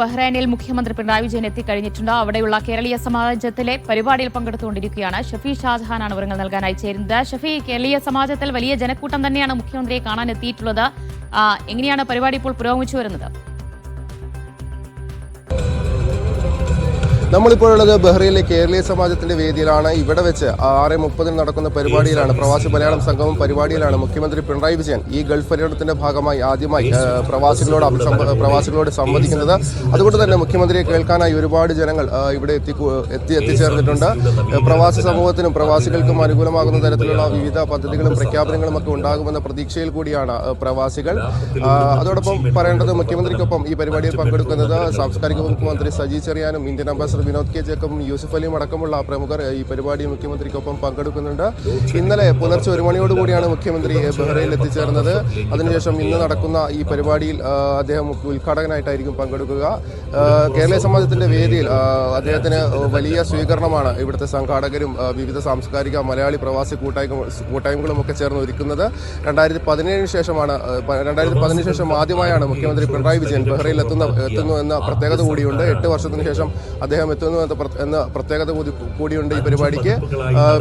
ബഹ്റൈനിൽ മുഖ്യമന്ത്രി പിണറായി വിജയൻ എത്തിക്കഴിഞ്ഞിട്ടുണ്ട്. അവിടെയുള്ള കേരളീയ സമാജത്തിലെ പരിപാടിയിൽ പങ്കെടുത്തുകൊണ്ടിരിക്കുകയാണ്. ഷഫി ഷാജഹാനാണ് വിവരങ്ങൾ നൽകാനായി ചേരുന്നത്. ഷഫി കേരളീയ സമാജത്തിൽ വലിയ ജനക്കൂട്ടം തന്നെയാണ് മുഖ്യമന്ത്രിയെ കാണാൻ എത്തിയിട്ടുള്ളത്. എങ്ങനെയാണ് പരിപാടി ഇപ്പോൾ പുരോഗമിച്ചു വരുന്നത്? നമ്മളിപ്പോഴുള്ളത് ബഹ്റൈനിലെ കേരളീയ സമാജത്തിന്റെ വേദിയിലാണ്. ഇവിടെ വെച്ച് ആറ് മുപ്പതിന് നടക്കുന്ന പരിപാടിയിലാണ്. പ്രവാസി മലയാളം സംഗമം പരിപാടിയിലാണ് മുഖ്യമന്ത്രി പിണറായി വിജയൻ ഈ ഗൾഫ് പര്യടനത്തിന്റെ ഭാഗമായി ആദ്യമായി പ്രവാസികളോട് പ്രവാസികളോട് സംവദിക്കുന്നത്. അതുകൊണ്ട് തന്നെ മുഖ്യമന്ത്രിയെ കേൾക്കാനായി ഒരുപാട് ജനങ്ങൾ ഇവിടെ എത്തി എത്തി എത്തിച്ചേർന്നിട്ടുണ്ട്. പ്രവാസി സമൂഹത്തിനും പ്രവാസികൾക്കും അനുകൂലമാകുന്ന തരത്തിലുള്ള വിവിധ പദ്ധതികളും പ്രഖ്യാപനങ്ങളും ഒക്കെ ഉണ്ടാകുമെന്ന പ്രതീക്ഷയിൽ കൂടിയാണ് പ്രവാസികൾ. അതോടൊപ്പം പറയേണ്ടത് മുഖ്യമന്ത്രിക്കൊപ്പം ഈ പരിപാടിയിൽ പങ്കെടുക്കുന്നത് സാംസ്കാരിക വകുപ്പ് മന്ത്രി സജി ചെറിയാനും ഇന്ത്യൻ അംബാസഡർ വിനോദ് കെ. ജേക്കബും യൂസുഫ് അലിയും അടക്കമുള്ള പ്രമുഖർ ഈ പരിപാടി മുഖ്യമന്ത്രിക്കൊപ്പം പങ്കെടുക്കുന്നുണ്ട്. ഇന്നലെ പുലർച്ചെ ഒരു മണിയോടുകൂടിയാണ് മുഖ്യമന്ത്രി ബഹ്റൈനിൽ എത്തിച്ചേർന്നത്. അതിനുശേഷം ഇന്ന് നടക്കുന്ന ഈ പരിപാടിയിൽ അദ്ദേഹം ഉദ്ഘാടകനായിട്ടായിരിക്കും പങ്കെടുക്കുക. കേരള സമാജത്തിന്റെ വേദിയിൽ അദ്ദേഹത്തിന് വലിയ സ്വീകരണമാണ് ഇവിടുത്തെ സംഘാടകരും വിവിധ സാംസ്കാരിക മലയാളി പ്രവാസി കൂട്ടായ്മ കൂട്ടായ്മകളും ഒക്കെ ചേർന്ന് ഒരുക്കുന്നത്. രണ്ടായിരത്തി പതിനേഴിന് ശേഷമാണ് രണ്ടായിരത്തി പതിനു ശേഷം ആദ്യമായാണ് മുഖ്യമന്ത്രി പിണറായി വിജയൻ ബഹ്റൈനിൽ എത്തുന്ന എത്തുന്നു എന്ന പ്രത്യേകത കൂടിയുണ്ട്. എട്ട് വർഷത്തിന് ശേഷം അദ്ദേഹം എത്തുന്നു എന്ന പ്ര- എന്ന പ്രത്യേകത കൂടി കൂടിയുണ്ട് ഈ പരിപാടിക്ക്.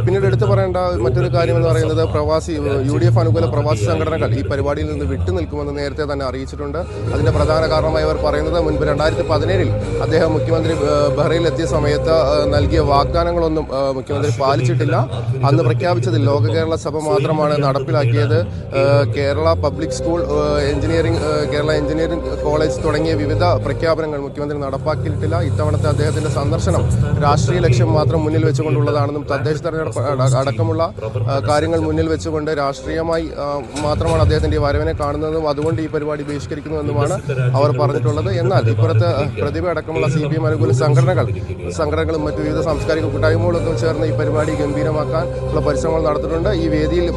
പിന്നീട് എടുത്തു പറയേണ്ട മറ്റൊരു കാര്യം എന്ന് പറയുന്നത് പ്രവാസി യു ഡി എഫ് അനുകൂല പ്രവാസി സംഘടനകൾ ഈ പരിപാടിയിൽ നിന്ന് വിട്ടു നിൽക്കുമെന്ന് നേരത്തെ തന്നെ അറിയിച്ചിട്ടുണ്ട്. അതിന്റെ പ്രധാന കാരണമായി അവർ പറയുന്നത് മുൻപ് രണ്ടായിരത്തി പതിനേഴിൽ അദ്ദേഹം മുഖ്യമന്ത്രി ബഹ്റയിൽ എത്തിയ സമയത്ത് നൽകിയ വാഗ്ദാനങ്ങളൊന്നും മുഖ്യമന്ത്രി പാലിച്ചിട്ടില്ല. അന്ന് പ്രഖ്യാപിച്ചത് ലോക കേരള സഭ മാത്രമാണ് നടപ്പിലാക്കിയത്. Kerala public school engineering Kerala engineering college തുടങ്ങിയ വിവിധ പ്രഖ്യാപനങ്ങൾ മുഖ്യമന്ത്രി നടപ്പാക്കിയിട്ടില്ല. ഇത്തവണത്തെ അദ്ദേഹത്തിന്റെ സന്ദർശനം രാഷ്ട്രീയ ലക്ഷ്യം മാത്രം മുന്നിൽ വെച്ചുകൊണ്ടുള്ളതാണെന്നും തദ്ദേശ തെരഞ്ഞെടുപ്പ് അടക്കമുള്ള കാര്യങ്ങൾ മുന്നിൽ വെച്ചുകൊണ്ട് രാഷ്ട്രീയമായി മാത്രമാണ് അദ്ദേഹത്തിന്റെ ഈ വരവിനെ കാണുന്നതും അതുകൊണ്ട് ഈ പരിപാടി ബഹിഷ്കരിക്കുന്നുവെന്നുമാണ് അവർ പറഞ്ഞിട്ടുള്ളത്. എന്നാൽ ഇപ്പുറത്ത് പ്രതിഭ അടക്കമുള്ള സി പി എം അനുകൂല സംഘടനകൾ സംഘടനകളും മറ്റു വിവിധ സാംസ്കാരിക കൂട്ടായ്മകളൊക്കെ ചേർന്ന് ഈ പരിപാടി ഗംഭീരമാക്കാൻ ഉള്ള പരിശ്രമങ്ങൾ നടത്തിയിട്ടുണ്ട്. ഈ വേദിയിൽ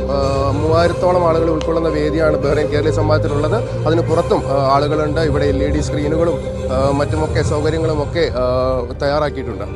മൂവായിരത്തോളം ആളുകൾ ഉൾക്കൊള്ളുന്ന വേദിയാണ് ബഹ്റൈൻ കേരളീയ സമാജത്തിലുള്ളത് അതിന് പുറത്തും ആളുകളുണ്ട്. ഇവിടെ എൽ ഇ ഡി സ്ക്രീനുകളും മറ്റുമൊക്കെ സൗകര്യങ്ങളും ഒക്കെ തയ്യാറാക്കിയിട്ടുണ്ട്.